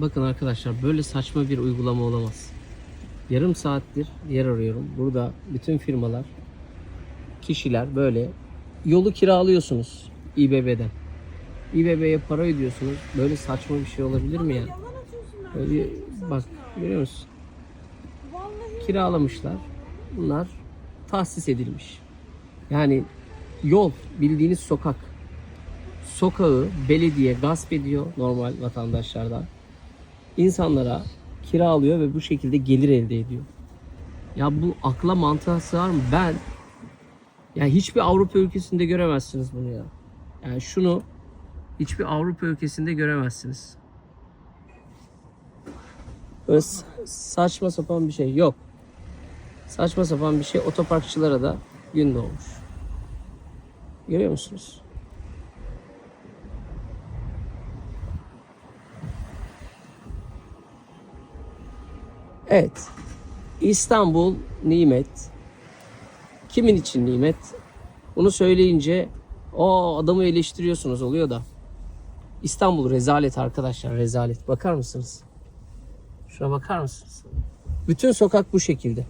bakın arkadaşlar böyle saçma bir uygulama olamaz. Yarım saattir yer arıyorum. Burada bütün firmalar, kişiler böyle yolu kiralıyorsunuz İBB'den. İBB'ye para ödüyorsunuz. Böyle saçma bir şey olabilir mi ya? Ben. Böyle bak görüyor musun? Kiralamışlar. Bunlar tahsis edilmiş. Yani yol bildiğiniz sokak. Sokağı belediye gasp ediyor normal vatandaşlardan. İnsanlara kiralıyor ve bu şekilde gelir elde ediyor. Ya bu akla mantığa sığar mı? Ben yani hiçbir Avrupa ülkesinde göremezsiniz bunu ya. Yani şunu hiçbir Avrupa ülkesinde göremezsiniz. Böyle sa- saçma sapan bir şey yok. Saçma sapan bir şey otoparkçılara da gün doğmuş. Görüyor musunuz? Evet. İstanbul nimet. Kimin için nimet? Bunu söyleyince o adamı eleştiriyorsunuz oluyor da. İstanbul rezalet arkadaşlar rezalet. Bakar mısınız? Şuna bakar mısınız? Bütün sokak bu şekilde.